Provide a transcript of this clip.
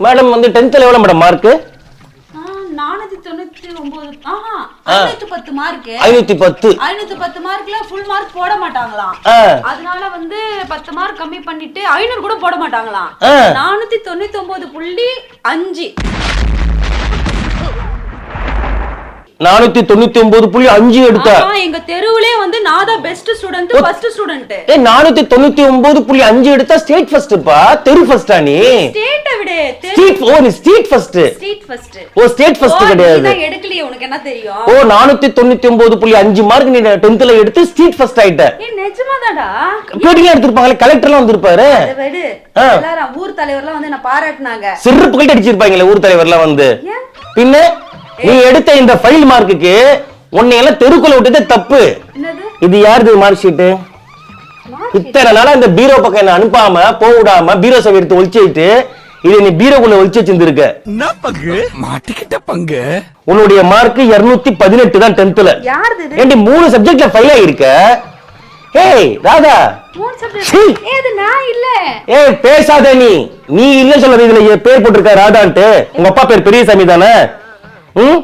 Madam வந்து டென்த்ல எவ்வளவு மேடம் மார்க் ஆ, நானூத்தி தொண்ணூத்தி ஒன்பது. ஆஹா ஐநூத்தி பத்து மார்க் ஐநூத்தி பத்து. மார்க்ல ஃபுல் மார்க் போட மாட்டாங்களாம். அதனால வந்து பத்து மார்க் கம்மி பண்ணிட்டு ஐநூறு கூட போட மாட்டாங்களாம். நானூத்தி தொண்ணூத்தி ஒன்பது புள்ளி அஞ்சு. நானூத்தி தொண்ணூத்தி ஒன்பது புள்ளி அஞ்சு எடுத்த. எங்க தெருவுலயே வந்து நான் தான் பெஸ்ட் ஸ்டூடெண்ட் ஃபர்ஸ்ட் ஸ்டூடெண்ட் ஏ நானூத்தி தொண்ணூத்தி ஒன்பது புள்ளி அஞ்சு எடுத்தா ஸ்டேட் ஃபர்ஸ்ட்ப்பா தெரு ஃபர்ஸ்டா நீ? ஸ்டேட்டை விடு ஸ்ட்ரீட் ஓ நீ ஸ்ட்ரீட் ஃபர்ஸ்ட் ஸ்ட்ரீட் ஃபர்ஸ்ட் ஓ ஸ்டேட் ஃபர்ஸ்ட் கிடையாது. எடுக்கலையே உனக்கு என்ன தெரியும்? ஓ நானூத்தி தொண்ணூத்தி ஒன்பது புள்ளி அஞ்சு மார்க் நீ டென்த்ல எடுத்து ஸ்ட்ரீட் ஃபர்ஸ்ட் ஆயிட்ட. ஏ நிஜமாதாடா பேட்டிலாம் எடுத்திருப்பாங்களே கலெக்டர்லாம் வந்திருப்பாரு. எல்லாரும் ஊர் தலைவர்லாம் வந்து என்ன பாராட்டுனாங்க. சிறப்பு கழட்டி அடிச்சிருப்பாங்களே ஊர் தலைவர்லாம் வந்து. பின்ன நீ எடுத்த இந்த ஃபைல் மார்க்குக்கு உன்னை எல்லாம் தெருக்குள்ள விட்டதே தப்பு. இது யாருது மார்க் ஷீட்டு இத்தனை நாளா இந்த பீரோ பக்கம் என்ன அனுப்பாம போக விடாம பீரோ சவி எடுத்து ஒழிச்சிட்டு இதை நீ பீரோக்குள்ள ஒழிச்சு வச்சிருந்திருக்க. என்ன பங்கு? மாட்டிக்கிட்ட பங்கு. உன்னுடைய மார்க் 218 பதினெட்டு தான் டென்த்ல ஏண்டி மூணு சப்ஜெக்ட்ல ஃபெயில் ஆயிருக்க? ஏய் ராதா. ஏய் பேசாத நீ. நீ இல்ல சொல்லாத இதுல பேர் போட்டிருக்க ராதான்ட்டு. உங்க அப்பா பேர் பெரியசாமி தானே? ம்?